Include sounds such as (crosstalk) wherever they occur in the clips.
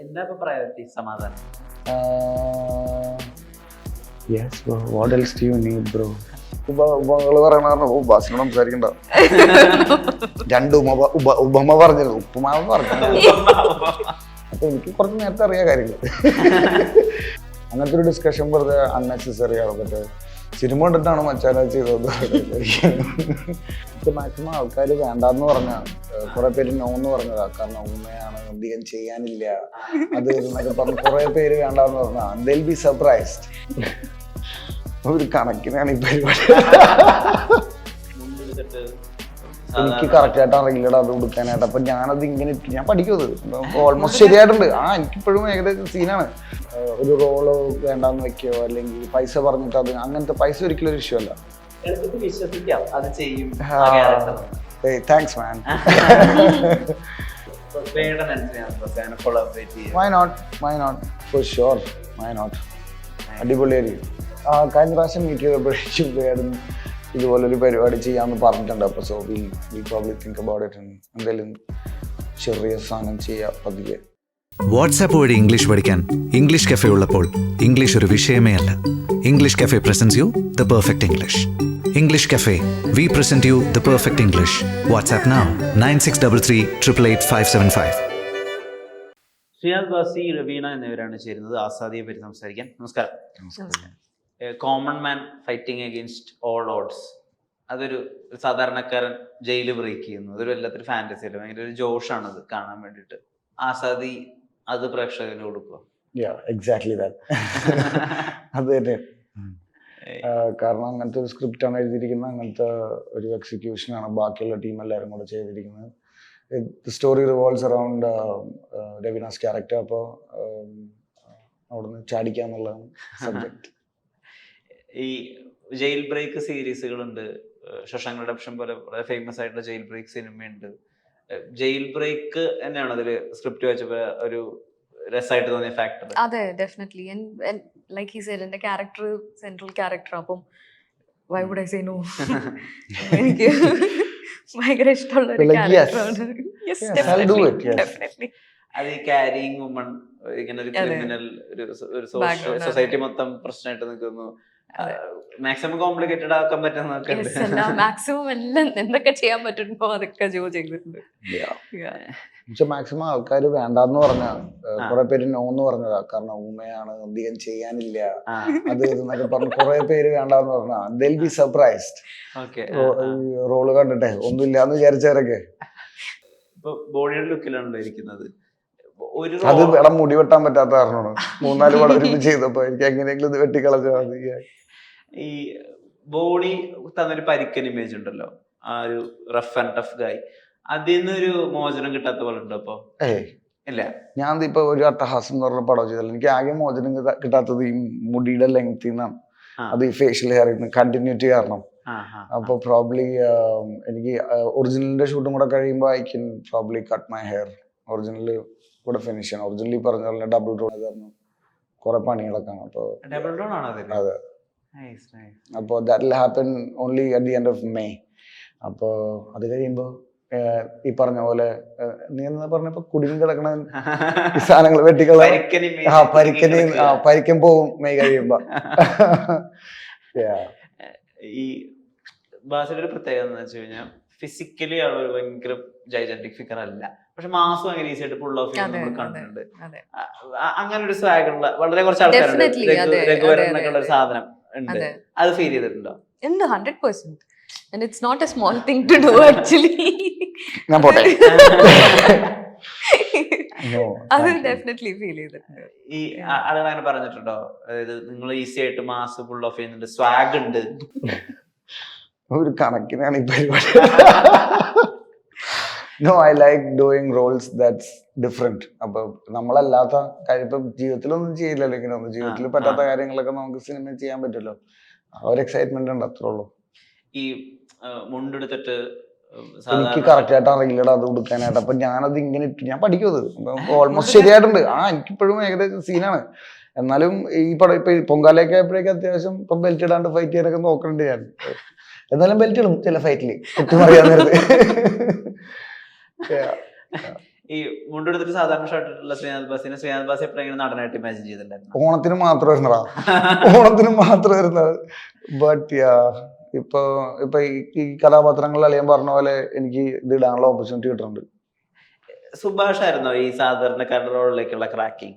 എന്താ ഇപ്പൊ പ്രയോറിറ്റി സമാധാനം? Yes bro what else do you need bro പറയണ സംസാരിക്കണ്ട. (laughs) രണ്ട് ഉപമ ഉപ ഉപമ പറഞ്ഞിരുന്നു ഉപ്പുമാവ് പറഞ്ഞു അപ്പൊ എനിക്ക് കുറച്ച് നേരത്തെ അറിയാം കാര്യങ്ങൾ (laughs) അങ്ങനത്തെ ഒരു ഡിസ്കഷൻ വെറുതെ അൺനെസസറി ആണ് മറ്റേ സിനിമ കണ്ടിട്ടാണ് മച്ചാന ചെയ്തത്? മാക്സിമം ആൾക്കാർ വേണ്ടാന്ന് പറഞ്ഞ കുറെ പേര് നോ എന്ന് പറഞ്ഞതാ. കാരണം ഉമ്മയാണ് അധികം ചെയ്യാനില്ല. അത് എന്നൊക്കെ പറഞ്ഞ് കുറെ പേര് വേണ്ടാന്ന് പറഞ്ഞാൽ ബി സർപ്രൈസ്ഡ് ഒരു കണക്കിനാണ് ഈ പരിപാടി. എനിക്ക് കറക്റ്റ് ആയിട്ട് അറിയില്ലടാ അത് കൊടുക്കാനായിട്ട് അപ്പൊ ഞാനത് ഇങ്ങനെ ഇട്ടു ഞാൻ പഠിക്കും അത് ഓൾമോസ്റ്റ് ശരിയായിട്ടുണ്ട്. ആ എനിക്കിപ്പോഴും ഏകദേശം സീനാണ് ഒരു റോൾ വേണ്ടാന്ന് വെക്കോ അല്ലെങ്കിൽ പൈസ പറഞ്ഞിട്ട് അത് അങ്ങനത്തെ പൈസ ഒരിക്കലും ഒരു ഇഷ്യൂ അല്ല. വിശ്വസിക്കാം. അത് ചെയ്യും. Thanks man why not why not for sure why not അടിപൊളിയായിരിക്കും. ആ കഴിഞ്ഞ പ്രാവശ്യം മീറ്റ് ചെയ്തപ്പോഴേക്കും (laughs) ഇതുപോലൊരു പരിപാടി ചെയ്യാമെന്ന് പറഞ്ഞിട്ടുണ്ട്. അപ്പോൾ so we will probably think about it എന്തെങ്കിലും ചെറിയ സാധനം ചെയ്യാം പതിയെ. വാട്സാപ്പ് വഴി ഇംഗ്ലീഷ് പഠിക്കാൻ ഇംഗ്ലീഷ് കഫേ ഉള്ളപ്പോൾ ഇംഗ്ലീഷ് ഒരു വിഷയമേ അല്ല. English cafe presents you the perfect English English cafe we present you the perfect English WhatsApp now nine six double three triple eight five seven five Srinath Basi Raveena എന്നിവരാണ് ചേരുന്നത്. ആസാദിയെ പറ്റി സംസാരിക്കാൻ നമസ്കാരം. നമസ്കാരം. Common man fighting against all odds അതൊരു സാധാരണക്കാരൻ jail break ചെയ്യുന്നു. അതൊരു വല്ലാത്തൊരു ഫാന്റസി അല്ല? ഭയങ്കര ഒരു ജോഷാണ് അത് കാണാൻ വേണ്ടിട്ട് ആസാദി അത് പ്രേക്ഷകന് കൊടുക്കുക എക്സാക്ട്ലി അത് തന്നെ. കാരണം അങ്ങനത്തെ ഒരു സ്ക്രിപ്റ്റ് ആണ് എഴുതിയിരിക്കുന്നത്. അങ്ങനത്തെ ഒരു എക്സിക്യൂഷൻ ആണ് ബാക്കിയുള്ള ടീം എല്ലാവരും കൂടെ ചെയ്തിരിക്കുന്നത്. Story revolves around Raveena's character അപ്പോൾ അവിടുന്ന് ചാടിക്കാന്നുള്ളതാണ് (laughs) സബ്ജക്ട് ഈ ജയിൽ ബ്രേക്ക് സീരീസുകളുണ്ട് ശശാങ്ക് റിഡപ്ഷൻ പോലെ വളരെ ഫേമസ് ആയിട്ടുള്ള ജയിൽ ബ്രേക്ക് സിനിമയുണ്ട് ജയിൽ ബ്രേക്ക് തന്നെയാണ് അതിൽ സ്ക്രിപ്റ്റ് വായിച്ചപ്പോ ഒരു രസമായിട്ട് തോന്നിയ ഫാക്ടർ അതെ ഡെഫിനറ്റ്ലി ലൈക്ക് ഈ സെഡ് എന്റെ ക്യാരക്ടർ സെൻട്രൽ ക്യാരക്ടർ അപ്പം why would I say no എനിക്ക് ഭയങ്കര ഇഷ്ടമുള്ള ഒരു. ക്യാരക്ടറാണ് Yes, I'll do it, yes. Definitely അത് ഈ ക്യാരിങ് വുമൺ ഇങ്ങനെ ഒരു ക്രിമിനൽ ഒരു. സൊസൈറ്റി മൊത്തം പ്രശ്നമായിട്ട് നിൽക്കുന്നു. മാക്സിമം കോംപ്ലിക്കേറ്റഡ് ആക്കാൻ പറ്റുന്ന മാക്സിമം എല്ലാം എന്തൊക്കെ ചെയ്യാൻ പറ്റുമ്പോ അതൊക്കെ ജോ ചെയ്തിട്ടുണ്ട്. പക്ഷെ മാക്സിമം ആൾക്കാർ വേണ്ടെന്ന് പറഞ്ഞ ആ. കുറെ പേര് നോ എന്ന് പറഞ്ഞതാ. കാരണം ഉമ്മയാണ് അധികം ചെയ്യാനില്ല. ആ, അത് എന്നൊക്കെ പറഞ്ഞു കുറെ പേര് വേണ്ടെന്ന് പറഞ്ഞാ ദിൽ ബി സർപ്രൈസ്ഡ് okay. റോൾ കണ്ടിട്ടെ ഒന്നുമില്ലാന്ന് വിചാരിച്ചവരൊക്കെ. ഇപ്പൊ ബോഡിയുടെ ലുക്കിലാണല്ലോ ഇരിക്കുന്നത്. ഒരു അത് വെള്ളം വേണം മുടി വെട്ടാൻ പറ്റാത്ത കാരണമാണ്. മൂന്നാൽ പടം ചെയ്തപ്പോ എനിക്ക് എങ്ങനെയെങ്കിലും ഇത് വെട്ടിക്കളഞ്ഞാൽ മതി. ഈ ബോഡി തന്നൊരു പരിക്കൻ ഇമേജ് ഉണ്ടല്ലോ. ആ ഒരു റഫ് ആൻഡ് ടഫ് ഗായ് അതിൽ നിന്നൊരു മോചനം കിട്ടാത്ത പോലെ ഉണ്ടോ അപ്പൊ ഇല്ല. ഞാൻ ഇപ്പൊ ഒരു അട്ടഹാസം എന്ന് പറഞ്ഞ പടം ചെയ്തല്ലോ. എനിക്ക് ആകെ മോചനം കിട്ടാ- കിട്ടാത്തത് ഈ മുടിയുടെ ലെങ്ത്തിൽ നിന്നാണ് അത് ഈ ഫേഷ്യൽ ഹെയർ കണ്ടിന്യൂറ്റി കാരണം. അപ്പോൾ പ്രോബ്ലി എനിക്ക് ഒറിജിനലിന്റെ ഷൂട്ടും കൂടെ കഴിയുമ്പോൾ I can probably cut my hair original കൂടെ ഫിനിഷ് ചെയ്യണം. ഒറിജിനലി പറഞ്ഞ പോലെ ഡബിൾ റോൾ കാരണം കുറെ പണികളൊക്കെ ആണ്. അപ്പോൾ അതെ. അപ്പോൾ that will happen only at the end of May അപ്പോൾ അത് കഴിയുമ്പോൾ ഈ പറഞ്ഞ പോലെ നീ എന്താ പറഞ്ഞപ്പോ കുടുങ്ങി കിടക്കണ സാധനങ്ങൾ വെട്ടിക്കള ആ പരിക്കന് ആ. പരിക്കൻ പോവും മെയ് കഴിയുമ്പോ. (laughs) Yeah. ഈ ബാസിന്റെ ഒരു പ്രത്യേകത എന്ന് വെച്ച് കഴിഞ്ഞാൽ ഫിസിക്കലി ആൾ ഒരു ഭയങ്കര ജൈജന്റിക് ഫിഗർ അല്ല. പക്ഷെ മാസം ഭയങ്കര ഈസി ആയിട്ട് പുള്ള ഓഫ്. കണ്ടിട്ടുണ്ട്. അങ്ങനെ ഒരു swag ഉള്ള വളരെ കുറച്ച് ആൾക്കാരുണ്ട്. Definitely, രഘു- അതെ, രഘുവരൻ അതെ, എന്നൊക്കെ ഉള്ള ഒരു സാധനം. ഉണ്ട്. അതെ. അത് ഫീൽ ചെയ്തിട്ടുണ്ടോ? ഉണ്ട് hundred percent and it's not a small thing to do actually ഞാൻ പോട്ടെ. (laughs) No, അത്. ഡെഫിനറ്റ്ലി ഫീൽ ചെയ്തിട്ടുണ്ട്. ഈ ആളുകൾ അങ്ങനെ പറഞ്ഞിട്ടുണ്ടോ? അതായത് നിങ്ങൾ ഈസി ആയിട്ട് മാസ് ഫുൾ ഓഫ് ചെയ്യുന്നുണ്ട് സ്വാഗ് ഉണ്ട്. ഒരു കണക്കിനാണ് ഈ പരിപാടി. (laughs) No I like doing roles that's different അപ്പൊ നമ്മളല്ലാത്ത കാര്യം ഇപ്പൊ ജീവിതത്തിലൊന്നും ചെയ്യില്ലല്ലോ ഇങ്ങനെ ഒന്നും ജീവിതത്തിൽ പറ്റാത്ത കാര്യങ്ങളൊക്കെ നമുക്ക് സിനിമ ചെയ്യാൻ പറ്റുമല്ലോ. ആ ഒരു എക്സൈറ്റ്മെന്റ് ഉണ്ട് അത്രേ ഉള്ളൂ. ഈ മുണ്ടെടുത്തിട്ട് എനിക്ക് കറക്റ്റ് ആയിട്ട് അറിയില്ലടാ അത് കൊടുക്കാനായിട്ട്. അപ്പൊ ഞാനത് ഇങ്ങനെ ഇട്ടു ഞാൻ പഠിക്കും അത്. ഓൾമോസ്റ്റ് ശരിയായിട്ടുണ്ട്. ആ എനിക്കിപ്പോഴും ഏകദേശം സീനാണ് എന്നാലും ഈ പടം ഇപ്പൊ പൊങ്കാലയൊക്കെ ആയപ്പോഴേക്കും അത്യാവശ്യം ഇപ്പൊ ബെൽറ്റ് ഇടാണ്ട് ഫൈറ്റ് ചെയ്യാനൊക്കെ നോക്കണ്ട് ഞാൻ. (laughs) എന്നാലും ബെൽറ്റ് ഇടും ചില ഫൈറ്റിൽ കുറ്റം അറിയാൻ Yeah. (laughs) ഈ മുണ്ടെടുത്തിട്ട് സാധാരണ ഷർട്ട് ഇട്ടുള്ള ശ്രീനാഥ് ബാസിനെ ശ്രീനാഥ് ബാസി എപ്പോഴെങ്കിലും നടനായിട്ട് ഇമാജിൻ ചെയ്തിട്ടുണ്ടായിരുന്നു ഓണത്തിന് മാത്രം വരുന്നതാ (laughs) ഓണത്തിന് മാത്രം വരുന്നത് ബട്ട് ഇപ്പൊ ഇപ്പൊ ഈ- കഥാപാത്രങ്ങളിൽ അളിയാൻ പറഞ്ഞ പോലെ എനിക്ക് ഇത് ഇടാനുള്ള ഓപ്പർച്യൂണിറ്റി കിട്ടുന്നുണ്ട്. സുഭാഷ് ആയിരുന്നോ ഈ സാധാരണക്കാരുടെ റോളിലേക്കുള്ള cracking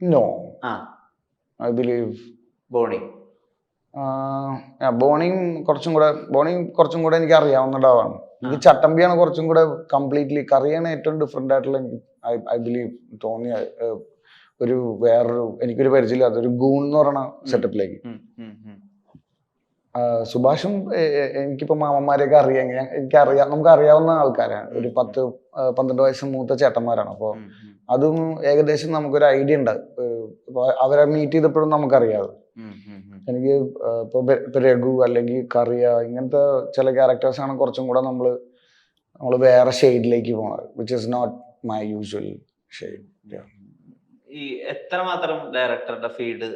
no I believe Bony. ബോണിയും കുറച്ചും കൂടെ ബോണിയും കുറച്ചും കൂടെ എനിക്ക് അറിയാവുന്ന ഡാവാണ് എനിക്ക് ചട്ടമ്പിയാണ് കുറച്ചും കൂടെ കംപ്ലീറ്റ്ലി കറിയാണ് ഏറ്റവും ഡിഫറെന്റ് ആയിട്ടുള്ള എനിക്ക് ഐ ബിലീവ് തോന്നിയ ഒരു വേറൊരു എനിക്കൊരു പരിചയമില്ലാത്ത ഒരു ഗൂൺ എന്ന് പറയുന്ന സെറ്റപ്പിലേക്ക്. സുഭാഷും എനിക്കിപ്പോ മാമന്മാരെയൊക്കെ അറിയാം. എനിക്ക് അറിയാം നമുക്ക് അറിയാവുന്ന ആൾക്കാരാണ്. ഒരു പത്ത് പന്ത്രണ്ട് വയസ്സ് മൂത്ത ചേട്ടന്മാരാണ്. അപ്പോൾ അതും ഏകദേശം നമുക്കൊരു ഐഡിയ ഉണ്ട്. അവരെ മീറ്റ് ചെയ്തപ്പോഴും നമുക്കറിയാം ഉം, ഉം, ഉം. എനിക്ക് ഏഹ്, ഇപ്പൊ രഘു അല്ലെങ്കിൽ കറിയ ഇങ്ങനത്തെ ചില ക്യാരക്ടേഴ്സ് ആണ് കുറച്ചും കൂടെ നമ്മൾ നമ്മൾ വേറെ ഷെയ്ഡിലേക്ക് പോണത് which is not my usual shade ഈ എത്രമാത്രം ഡയറക്ടറുടെ ഫീഡ്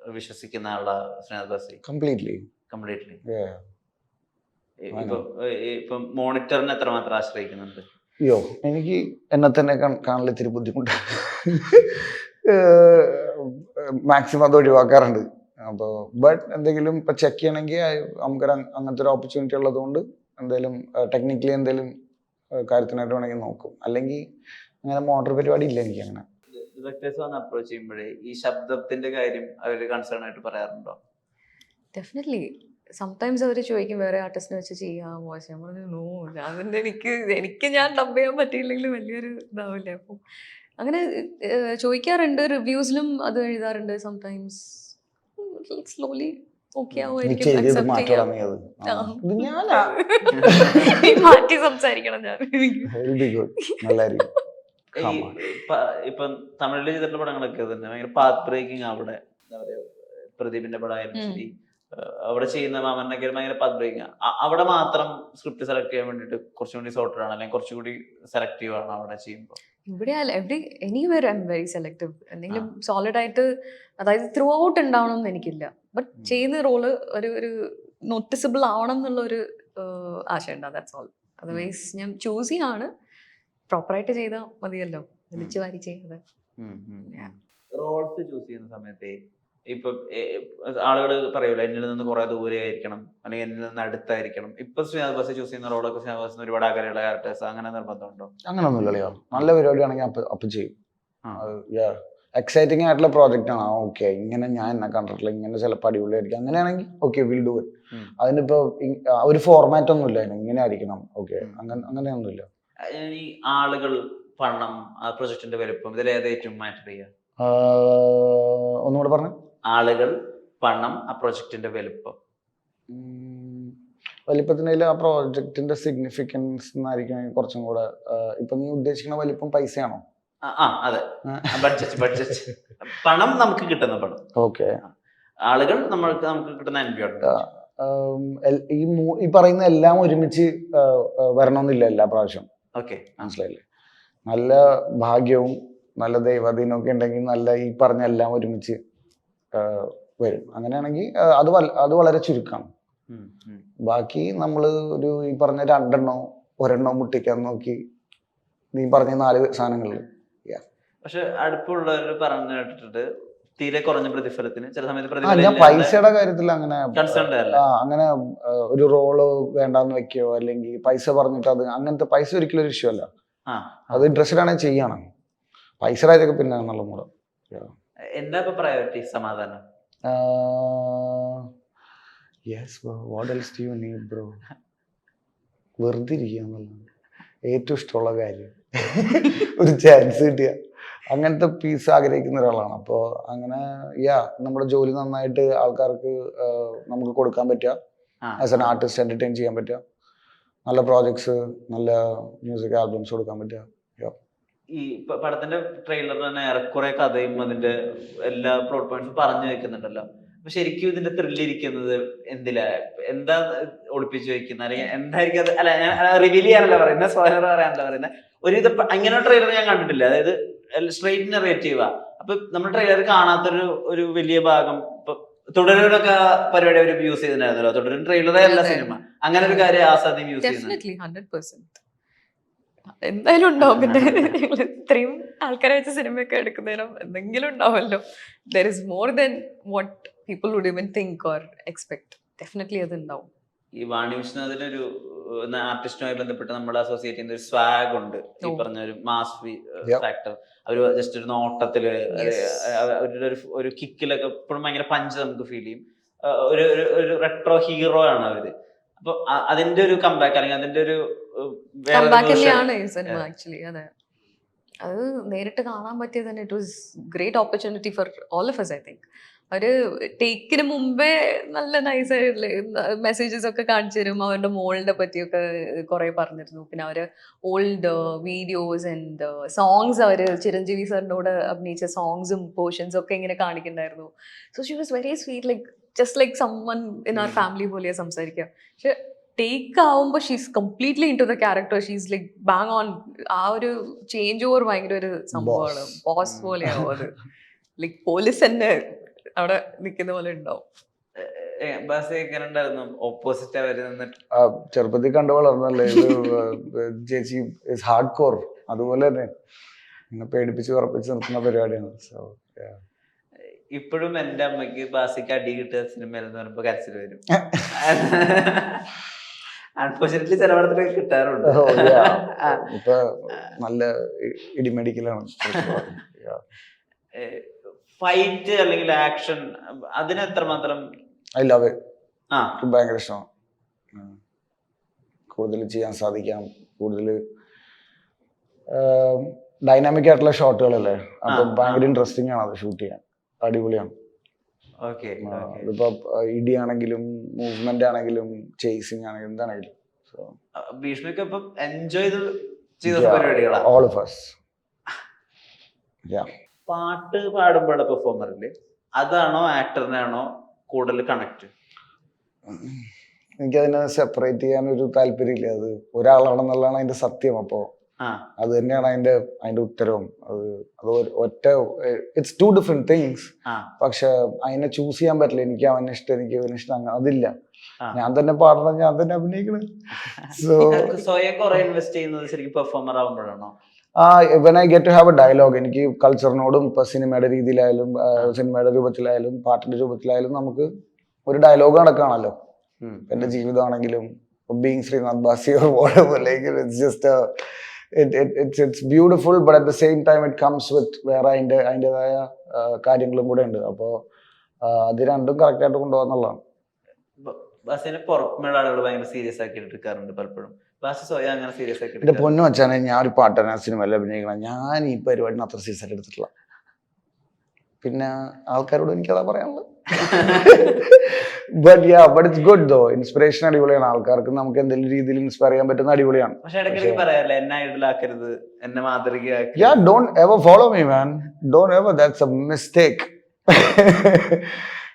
വിശ്വസിക്കുന്ന ആളാ ശ്രീനാഥ് കംപ്ലീറ്റ്ലി കംപ്ലീറ്റ്ലി ഇപ്പൊ മോണിറ്ററിനെ എത്രമാത്രം ആശ്രയിക്കുന്നുണ്ട്? അയ്യോ എനിക്ക് എന്നെ തന്നെ കാ- കാണൽ ഇത്തിരി ബുദ്ധിമുട്ടാണ് മാക്സിമം (laughs) അത് ഒഴിവാക്കാറുണ്ട്. അപ്പോൾ ബട്ട് എന്തെങ്കിലും ഇപ്പം ചെക്ക് ചെയ്യണമെങ്കിൽ നമുക്കൊരു അങ്ങനത്തെ ഒരു ഓപ്പർച്യൂണിറ്റി ഉള്ളതുകൊണ്ട് എന്തെങ്കിലും ടെക്നിക്കലി എന്തെങ്കിലും കാര്യത്തിനായിട്ട് വേണമെങ്കിൽ നോക്കും. അല്ലെങ്കിൽ അങ്ങനെ മോട്ടോർ പരിപാടി ഇല്ല എനിക്ക് അങ്ങനെ. ഡയറക്ടേഴ്സ് വന്ന് അപ്രോച്ച് ചെയ്യുമ്പോഴേ ഈ ശബ്ദത്തിന്റെ കാര്യം അവർ കൺസേൺ ആയിട്ട് പറയാറുണ്ടോ? ഡെഫിനറ്റ്ലി സംടൈംസ് അവർ ചോദിക്കും വേറെ ആർട്ടിസ്റ്റിനെ വെച്ച് ചെയ്യാം? വോയിസ് ഞാൻ പറഞ്ഞു നോ അതിന്റെ എനിക്ക് എനിക്ക് ഞാൻ ഡബ് ചെയ്യാൻ പറ്റിയില്ലെങ്കിൽ വലിയൊരു ഇതാവില്ലേ? അപ്പം അങ്ങനെ ചോദിക്കാറുണ്ട് റിവ്യൂസിലും അത് എഴുതാറുണ്ട് സംടൈംസ് സ്ലോലി മാറ്റം (laughs) സംസാരിക്കണം ഞാൻ. ഇപ്പൊ തമിഴിൽ ചെയ്തിട്ടുള്ള പടങ്ങളൊക്കെ തന്നെ ഭയങ്കര പാത്ത് ബ്രേക്കിംഗ് അവിടെ. എന്താ പറയാ പ്രദീപിന്റെ പടമായാലും ശരി. അവിടെ ചെയ്യുന്ന മാമനൊക്കെ ഭയങ്കര പാത്ത് അവിടെ മാത്രം സ്ക്രിപ്റ്റ് സെലക്ട് ചെയ്യാൻ വേണ്ടിട്ട് കുറച്ചും കൂടി സോർട്ടഡ് ആണ് അല്ലെങ്കിൽ കുറച്ചുകൂടി സെലക്റ്റീവ് ആണ് അവിടെ ചെയ്യുമ്പോൾ? ഇവിടെ എവിടെ anywhere I am very selective എന്തെങ്കിലും സോളിഡ് ആയിട്ട് അതായത് ത്രൂ ഔട്ട് ഉണ്ടാവണം എന്ന് എനിക്കില്ല. ബട്ട് ചെയ്യുന്ന റോൾ ഒരു ഒരു നോട്ടിസബിൾ ആവണം എന്നുള്ള ഒരു ആശയുണ്ട്. ദാറ്റ്സ് ഓൾ അതർവൈസ് ഞാൻ ചൂസ് ചെയ്യാണ് പ്രോപ്പറായിട്ട് ചെയ്താൽ മതിയല്ലോ. വിളിച്ചു വാരി ചെയ്യുന്നത് റോൾസ് ചൂസ് ചെയ്യുന്ന സമയത്തെ ഇപ്പൊ ആളുകൾ പറയൂല എന്നിൽ നിന്ന് കുറെ ദൂരെ ആയിരിക്കണം അല്ലെങ്കിൽ എന്നിൽ നിന്ന് അടുത്തായിരിക്കണം. ഇപ്പൊ ശ്രീനാഥ് ബസ് ചൂസ് ചെയ്യുന്ന റോളൊക്കെ ശ്രീനാഥ് ഒരുപാട് അകലെയുള്ള ക്യാരക്ടേഴ്സ് അങ്ങനെ നിർബന്ധമുണ്ടോ? കളിയാണ് നല്ല പരിപാടി ആണെങ്കിൽ അപ്പൊ ചെയ്യും. എക്സൈറ്റിംഗ് ആയിട്ടുള്ള പ്രോജക്റ്റ് ആണ്. ഓക്കെ ഇങ്ങനെ ഞാൻ എന്നെ കണ്ടിട്ടില്ല ഇങ്ങനെ ചിലപ്പോൾ അടിപൊളിയായിരിക്കും. അങ്ങനെയാണെങ്കിൽ ഓക്കെ വിൽ ഡു ഇറ്റ് അതിനിപ്പോ ഒരു ഫോർമാറ്റ് ഒന്നും ഇല്ല ഇങ്ങനെ ആയിരിക്കണം ഓക്കെ അങ്ങനെ അങ്ങനെയൊന്നുമില്ല ഈ ആളുകൾ പണം പ്രോജക്റ്റിന്റെ പ്രൊജക്ടിന്റെ വലുപ്പം ഏറ്റവും മാറ്റർ ചെയ്യുക? ഒന്നുകൂടെ പറഞ്ഞു? ആളുകൾ പണം ആ പ്രൊജക്ടിന്റെ വലുപ്പം. വലിപ്പത്തിന്റെ ആ പ്രോജക്റ്റിന്റെ സിഗ്നിഫിക്കൻസ് എന്നായിരിക്കും കുറച്ചും കൂടെ ഇപ്പൊ നീ ഉദ്ദേശിക്കുന്ന വലിപ്പം പൈസയാണോ? ആ, അതെ. ബഡ്ജറ്റ് ബഡ്ജറ്റ് പണം നമുക്ക് കിട്ടുന്ന പണം. ഓക്കെ. ആളുകൾ നമ്മൾക്ക് നമുക്ക് കിട്ടുന്ന എൻവയോൺമെന്റ് ഈ ഈ പറയുന്ന എല്ലാം ഒരുമിച്ച് വരണമെന്നില്ല എല്ലാ പ്രാവശ്യം. ഓക്കെ. മനസ്സിലായില്ലേ? നല്ല ഭാഗ്യവും നല്ല ദൈവാധീനവും ഒക്കെ ഉണ്ടെങ്കിൽ നല്ല ഈ പറഞ്ഞ എല്ലാം ഒരുമിച്ച് വരും. അങ്ങനെയാണെങ്കിൽ അത് അത് വളരെ ചുരുക്കമാണ് ബാക്കി നമ്മൾ ഒരു ഈ പറഞ്ഞ രണ്ടെണ്ണോ ഒരെണ്ണോ മുട്ടിക്കാൻ നോക്കി നീ പറഞ്ഞ നാല് സാധനങ്ങളിൽ പക്ഷെ അടുപ്പുള്ളവർ പറഞ്ഞു കേട്ടിട്ട് തീരെ കുറഞ്ഞ പ്രതിഫലത്തിന്. ചില സമയത്ത് ഞാൻ പൈസയുടെ കാര്യത്തിൽ അങ്ങനെ അങ്ങനെ ഒരു റോൾ വേണ്ടാന്ന് വെക്കോ അല്ലെങ്കിൽ പൈസ പറഞ്ഞിട്ട് അത് അങ്ങനത്തെ പൈസ ഒരിക്കലും ഒരു ഇഷ്യൂ അല്ല. അത് ഇൻട്രസ്റ്റഡ് ആണെങ്കിൽ ചെയ്യണം. പൈസയുടെ പിന്നെ എന്നുള്ള മൂഡ് എന്താ ഇപ്പൊ പ്രയോറിറ്റി സമാധാനം? Yes bro what else do you need bro വെറുതെ ഇരിക്കുക എന്നുള്ളതാണ് ഏറ്റവും ഇഷ്ടമുള്ള കാര്യം. ഒരു ചാൻസ് കിട്ടിയ. അങ്ങനത്തെ പീസ് ആഗ്രഹിക്കുന്ന ഒരാളാണ്. അപ്പോൾ അങ്ങനെ യാ നമ്മുടെ ജോലി നന്നായിട്ട് ആൾക്കാർക്ക് നമുക്ക് കൊടുക്കാൻ പറ്റുക. ആസ് എൻ ആർട്ടിസ്റ്റ് എന്റർടൈൻ ചെയ്യാൻ പറ്റുക. നല്ല പ്രോജക്ട്സ് നല്ല മ്യൂസിക് ആൽബംസ് കൊടുക്കാൻ പറ്റുക. ഈ പടത്തിന്റെ ട്രെയിലറിൽ തന്നെ ഏറെക്കുറെ കഥയും അതിന്റെ എല്ലാ പ്ലോട്ട് പോയിന്റ്സും പറഞ്ഞു വെക്കുന്നുണ്ടല്ലോ. അപ്പൊ ശരിക്കും ഇതിന്റെ ത്രില്ലിരിക്കുന്നത് എന്തിലാ? എന്താ ഒളിപ്പിച്ചു വെക്കുന്നത് അല്ലെങ്കിൽ എന്തായിരിക്കും അത്? അല്ല ഞാൻ റിവീൽ ചെയ്യാനല്ല പറയുന്നത് സ്പോയിലർ പറയാനല്ല പറയുന്നത് ഒരു ഇത് അങ്ങനെ ട്രെയിലർ ഞാൻ കണ്ടിട്ടില്ല. അതായത് സ്ട്രെയിറ്റ് നെറേറ്റീവാ അപ്പൊ നമ്മൾ ട്രെയിലർ കാണാത്തൊരു ഒരു വലിയ ഭാഗം ഇപ്പൊ തുടരൊക്കെ പരിപാടി അവർ യൂസ് ചെയ്തിട്ടുണ്ടായിരുന്നല്ലോ തുടരും ട്രെയിലറേ അല്ല സിനിമ അങ്ങനെ ഒരു കാര്യം ആസാദ്യം യൂസ് ചെയ്യുന്നത് എന്തായാലും ഉണ്ടാവും. പിന്നെ ഞങ്ങൾ ഇത്രയും ആൾക്കാരെ വെച്ച് സിനിമയൊക്കെ എടുക്കുന്നതിനും എന്തെങ്കിലും ഉണ്ടാവുമല്ലോ. There is more than what people would even think or expect definitely അത് ഉണ്ടാവും. ഈ വാണി വിഷ്ണുവിനൊരു ആർട്ടിസ്റ്റുമായി ബന്ധപ്പെട്ട് നമ്മൾ അസോസിയേറ്റ് ചെയ്യുന്ന ഒരു സ്വാഗ് ഉണ്ട്. ഈ. പറഞ്ഞ ഒരു മാസ് ഫാക്ടർ അവർ ജസ്റ്റ് ഒരു നോട്ടത്തിൽ. അവരുടെ ഒരു ഒരു കിക്കിലൊക്കെ എപ്പോഴും ഭയങ്കര പഞ്ച് നമുക്ക് ഫീൽ ചെയ്യും. ഒരു ഒരു- ഒരു റെട്രോ ഹീറോ ആണ് അവർ. അപ്പൊ അതിന്റെ ഒരു കംബാക്ക് അല്ലെങ്കിൽ അതിന്റെ ഒരു തന്നെയാണ് ഈ സിനിമ ആക്ച്വലി അതെ. അത് നേരിട്ട് കാണാൻ പറ്റിയത് തന്നെ it was great opportunity for all of us I think അവർ ടേക്കിന് മുമ്പേ നല്ല നൈസ് മെസ്സേജസ് ഒക്കെ കാണിച്ചു തരും. അവരുടെ മോളിനെ പറ്റിയൊക്കെ കുറെ പറഞ്ഞിരുന്നു. പിന്നെ അവർ ഓൾഡ് വീഡിയോസ് ആൻഡ് സോങ്സ് അവർ ചിരഞ്ജീവി സാറിനോട് അഭിനയിച്ച സോങ്സും പോർഷൻസും ഒക്കെ ഇങ്ങനെ കാണിക്കണ്ടായിരുന്നു. So she was very sweet like just like someone in our family പോലെയാണ് സംസാരിക്കുക. പക്ഷെ ടേക്ക് ആവുമ്പോൾ she's completely into the character she's like bang on ആ ഒരു ചേഞ്ച് ഓവർ ഭയങ്കര ഒരു സംഭവമാണ്. ബോസ് പോലെയാവും അത്. ലൈക്ക് പോലീസ് തന്നെ അവിടെ നിൽക്കുന്ന പോലെ ഉണ്ടാവും. ചെറുപ്പത്തിൽ കണ്ടു വളർന്നല്ലേ? ഇത് ചേച്ചി ഇസ് ഹാർഡ് കോർ അതുപോലെ തന്നെ. പേടിപ്പിച്ച് ഉറപ്പിച്ച് നിർത്തുന്ന പരിപാടിയാണ്. സോ ഇപ്പോഴും എന്റെ അമ്മയ്ക്ക് ബാസിക്ക് അടി കിട്ടുന്ന സിനിമയിൽ എന്ന് പറയുമ്പോ കരച്ചിൽ വരും. (laughs) അൺഫോർച്ചുനേറ്റ്ലി ചില പടത്തിലൊക്കെ കിട്ടാറുണ്ട്. ഇപ്പൊ നല്ല ഇടിമെടിക്കലാണ്. ഫൈറ്റ് (laughs) അല്ലെങ്കിൽ ആക്ഷൻ അതിന് എത്രമാത്രം? ഐ ലവ് എനിക്ക് ഭയങ്കര ഇഷ്ടമാണ്. കൂടുതൽ ചെയ്യാൻ സാധിക്കാം. കൂടുതൽ ഡൈനാമിക് ആയിട്ടുള്ള ഷോട്ടുകളല്ലേ അപ്പൊ ഭയങ്കര ഇൻട്രസ്റ്റിംഗ് ആണ് അത് ഷൂട്ട് ചെയ്യാൻ. അടിപൊളിയാണ്. ഇതിപ്പോ ഇടിയാണെങ്കിലും മൂവ്മെന്റ് ആണെങ്കിലും ചേസിങ് ആണെങ്കിലും എന്താണെങ്കിലും ഭീഷ്മയ്ക്ക് ഇപ്പം എൻജോയ് ചെയ്ത പരിപാടികളാണ് ഓൾ ഓഫ് അസ് പാട്ട് പാടുമ്പോഴുള്ള പെർഫോമറിൽ അതാണോ ആക്ടറിനാണോ കൂടുതൽ കണക്ട് എനിക്കതിനെ സെപ്പറേറ്റ് ചെയ്യാൻ ഒരു താല്പര്യമില്ല. അത് ഒരാളാണെന്നുള്ളതാണ് അതിന്റെ സത്യം. അപ്പോ അത് തന്നെയാണ് അതിന്റെ അതിന്റെ ഉത്തരവും. അത് അത് ഒറ്റ ഇറ്റ്സ് ടു ഡിഫറെന്റ് തിങ്സ് പക്ഷെ അതിനെ ചൂസ് ചെയ്യാൻ പറ്റില്ല. എനിക്ക് അവനെ ഇഷ്ടം എനിക്ക് അവനെ ഇഷ്ടം അങ്ങനെ അതില്ല. ഞാൻ തന്നെ പാടണം ഞാൻ തന്നെ അഭിനയിക്കണം. സോ (laughs) സ്വയം കുറെ ഇൻവെസ്റ്റ് ചെയ്യുന്നത് ശരിക്കും പെർഫോമർ ആവുമ്പോഴാണോ? ആ when I get to have a dialogue എനിക്ക് കൾച്ചറിനോടും ഇപ്പൊ സിനിമയുടെ രീതിയിലായാലും സിനിമയുടെ രൂപത്തിലായാലും പാട്ടിന്റെ രൂപത്തിലായാലും നമുക്ക് ഒരു ഡയലോഗ് നടക്കുകയാണല്ലോ എന്റെ ജീവിതമാണെങ്കിലും being Srinath Basi it's just it's it's beautiful but at the same time it comes with വേറെ അതിന്റെ അതിന്റെതായ കാര്യങ്ങളും കൂടെ ഉണ്ട്. അപ്പോൾ അത് രണ്ടും കറക്റ്റായിട്ട് കൊണ്ടുപോകാന്നുള്ളതാണ് ബസ്സിനെ പുറമേയുള്ള ആളുകൾ ഭയങ്കര സീരിയസ് ആക്കി എടുക്കാറുണ്ട് പലപ്പോഴും. ബസ് സ്വയം അങ്ങനെ സീരിയസ് ആക്കി എന്റെ. പൊന്നു വെച്ചാണ് ഞാൻ ഒരു പാട്ടാണ് സിനിമയിൽ അഭിനയിക്കണം ഞാൻ ഈ പരിപാടിന് അത്ര സീരിയസ് ആയിട്ട് എടുത്തിട്ടില്ല. പിന്നെ ആൾക്കാരോട് എനിക്കതാ പറയാനുള്ളത്. But yeah but it's good though inspiration അടിപൊളിയാണ് ആൾക്കാർക്ക് നമുക്ക് എന്തെങ്കിലും രീതിയിൽ ഇൻസ്പയർ ചെയ്യാൻ പറ്റുന്ന അടിപൊളിയാണ് പക്ഷെ ഇടയ്ക്കിടയ്ക്ക് പറയാറില്ല എന്നെ ഐഡലാക്കരുത് എന്നെ മാതൃകയാക്കരുത് Yeah, don't ever follow me, man. Don't ever. That's a mistake. (laughs)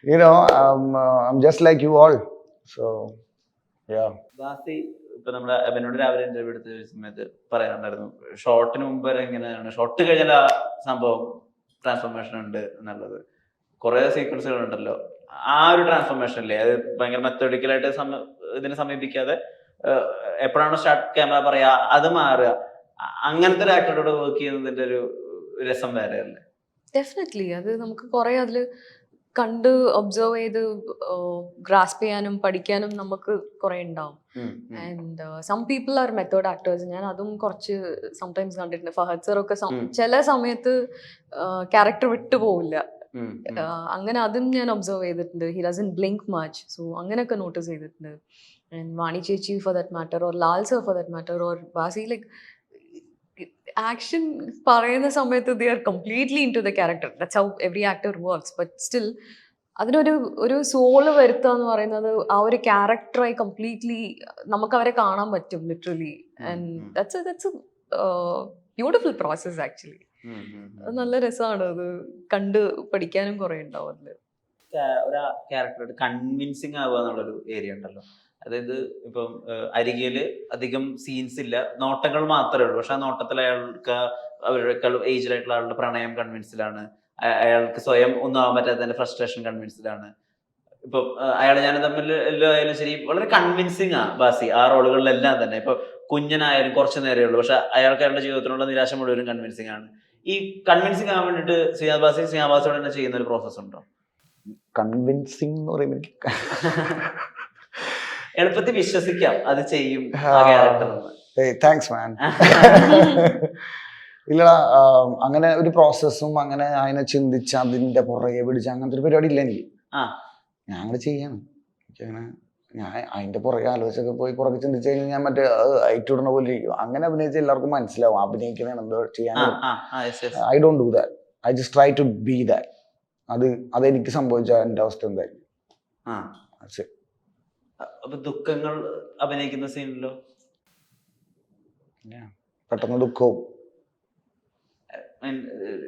you know, I'm, uh, I'm just like you all. So, yeah. ഇപ്പൊ നമ്മുടെ അവനോട് രാവിലെ ഇന്റർവ്യൂ എടുത്ത സമയത്ത് പറയാനുണ്ടായിരുന്നു ഷോർട്ടിന് മുമ്പ് വരെ എങ്ങനെയാണ് ഷോർട്ട് കഴിഞ്ഞാൽ ആ സംഭവം ട്രാൻസ്ഫോർമേഷൻ ഉണ്ട് എന്നുള്ളത് കുറെ സീക്വൻസുകൾ ഉണ്ടല്ലോ ആ ഒരു ട്രാൻസ്ഫോർമേഷൻ അല്ലേ അത് ഭയങ്കര മെത്തോഡിക്കലായിട്ട് സമ ഇതിനെ സമീപിക്കാതെ എപ്പോഴാണോ സ്റ്റാർട്ട് ക്യാമറ പറയാ അത് മാറുക. അങ്ങനത്തെ ഒരു ആക്ടറോട് വർക്ക് ചെയ്യുന്നതിന്റെ ഒരു രസം വേറെ അല്ലേ? ഡെഫിനറ്റ്ലി അത് നമുക്ക് കുറെ അതിൽ കണ്ട് ഒബ്സർവ് ചെയ്ത് ഗ്രാസ്പ് ചെയ്യാനും പഠിക്കാനും നമുക്ക് കുറെ ഉണ്ടാവും. And some people are method actors ഞാൻ അതും കുറച്ച് സംടൈംസ് കണ്ടിട്ടുണ്ട്. ഫഹദ് സർ ഒക്കെ ചില സമയത്ത് ക്യാരക്ടർ വിട്ടു പോവില്ല. അങ്ങനെ അതും ഞാൻ ഒബ്സർവ് ചെയ്തിട്ടുണ്ട്. He doesn't blink much so അങ്ങനെയൊക്കെ നോട്ടീസ് ചെയ്തിട്ടുണ്ട്. ആൻഡ് വാണി ചേച്ചി for that matter or Lal sir for that matter or Basi like action പറയുന്ന സമയത്ത് they are completely into the character that's how every actor works but still അതിനൊരു ഒരു soul വരുത്തുക എന്ന് പറയുന്നത് ആ ഒരു ക്യാരക്ടറായി കംപ്ലീറ്റ്ലി നമുക്ക് അവരെ കാണാൻ പറ്റും literally and. That's that's beautiful process actually നല്ല രസമാണ് അത്. കണ്ട് പഠിക്കാനും കുറെ ഉണ്ടാവും അതിൽ. ഒരു ക്യാരക്ടറായിട്ട് കൺവിൻസിങ് ആവുക എന്നുള്ളൊരു ഏരിയ ഉണ്ടല്ലോ. അതായത് ഇപ്പം ഏഹ്, അരികിൽ അധികം സീൻസ് ഇല്ല. നോട്ടങ്ങൾ മാത്രമേ ഉള്ളൂ. പക്ഷെ ആ നോട്ടത്തിൽ അയാൾക്ക് അവരുടെ ഏജിലായിട്ടുള്ള ആളുടെ പ്രണയം കൺവിൻസിലാണ് അയാൾക്ക് സ്വയം ഒന്നും ആവാൻ പറ്റാത്തതിന്റെ ഫ്രസ്ട്രേഷൻ കൺവിൻസിലാണ് ഇപ്പൊ അയാൾ ഞാൻ തമ്മിൽ എല്ലാം ആയാലും ശരി വളരെ കൺവിൻസിങ് ആ ബാസി. ആ റോളുകളിലെല്ലാം തന്നെ. ഇപ്പൊ കുഞ്ഞനായാലും കുറച്ച് നേരമേ ഉള്ളൂ. പക്ഷെ അയാൾക്ക് അയാളുടെ ജീവിതത്തിലുള്ള നിരാശ മുഴുവനും കൺവിൻസിങ് ആണ്. ഈ കൺവിൻസിങ് ആവാൻ വേണ്ടിട്ട് ശ്രീനാഥ്ബാസി ശ്രീനാഥ്ബാസോട് തന്നെ ചെയ്യുന്ന ഒരു പ്രോസസ് ഉണ്ടോ? കൺവിൻസിങ് എന്ന് പറയുമ്പോൾ (laughs) എളുപ്പത്തിൽ വിശ്വസിക്കാം അത് ചെയ്യും താങ്ക്സ് മാൻ (laughs) ഇല്ലടാ അങ്ങനെ ഒരു പ്രോസസ്സും അങ്ങനെ അതിനെ ചിന്തിച്ച് അതിന്റെ പുറകെ പിടിച്ച് അങ്ങനത്തെ ഒരു പരിപാടി ഇല്ല എനിക്ക്. ഞാൻ അങ്ങനെ ചെയ്യാണ്. എനിക്കങ്ങനെ ഞാൻ അതിന്റെ പുറകെ ആലോചിച്ചൊക്കെ പോയി പുറകെ ചിന്തിച്ചു കഴിഞ്ഞാൽ ഞാൻ മറ്റേ ഐറ്റിടുന്ന പോലെ ഇരിക്കും. അങ്ങനെ അഭിനയിച്ച എല്ലാവർക്കും മനസ്സിലാവും അഭിനയിക്കുന്നതാണ് എന്തോ ചെയ്യാൻ. I don't do that I just try to be that അത് അതെനിക്ക് സംഭവിച്ച എന്റെ അവസ്ഥ എന്തായിരുന്നു ദുഃഖങ്ങൾ അഭിനയിക്കുന്ന സീനിലോ? പെട്ടെന്ന് ദുഃഖവും.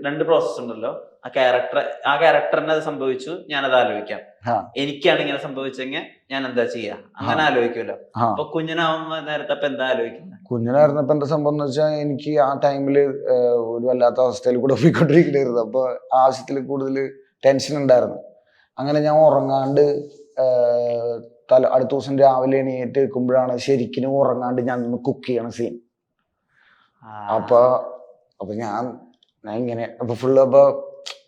രണ്ട് പ്രോസസ് ഉണ്ടല്ലോ. ആ ക്യാരക്ടർ ആ ക്യാരക്ടറിന് അത് സംഭവിച്ചു ഞാനത് ആലോചിക്കാം. എനിക്കാണ് ഇങ്ങനെ സംഭവിച്ചെങ്കിൽ ഞാൻ എന്താ ചെയ്യാ? അങ്ങനെ ആലോചിക്കുമല്ലോ. അപ്പൊ കുഞ്ഞിനാവുമ്പോ നേരത്തെ അപ്പൊ എന്താ ആലോചിക്കുന്നത്? കുഞ്ഞിനായിരുന്നപ്പോ എന്താ സംഭവം എന്ന് വെച്ചാൽ എനിക്ക് ആ ടൈമിൽ ഒരു വല്ലാത്ത അവസ്ഥയിൽ കൂടെ പോയിക്കൊണ്ടിരിക്കണായിരുന്നു അപ്പൊ ആവശ്യത്തിൽ കൂടുതൽ ടെൻഷൻ ഉണ്ടായിരുന്നു. അങ്ങനെ ഞാൻ ഉറങ്ങാണ്ട് തല അടുത്ത ദിവസം രാവിലെ എണീറ്റ് നിൽക്കുമ്പോഴാണ് ശരിക്കും ഉറങ്ങാണ്ട് ഞാൻ കുക്ക് ചെയ്യണ സീൻ അപ്പൊ അപ്പൊ ഞാൻ ഞാൻ ഇങ്ങനെ അപ്പൊ ഫുള്ള് അപ്പൊ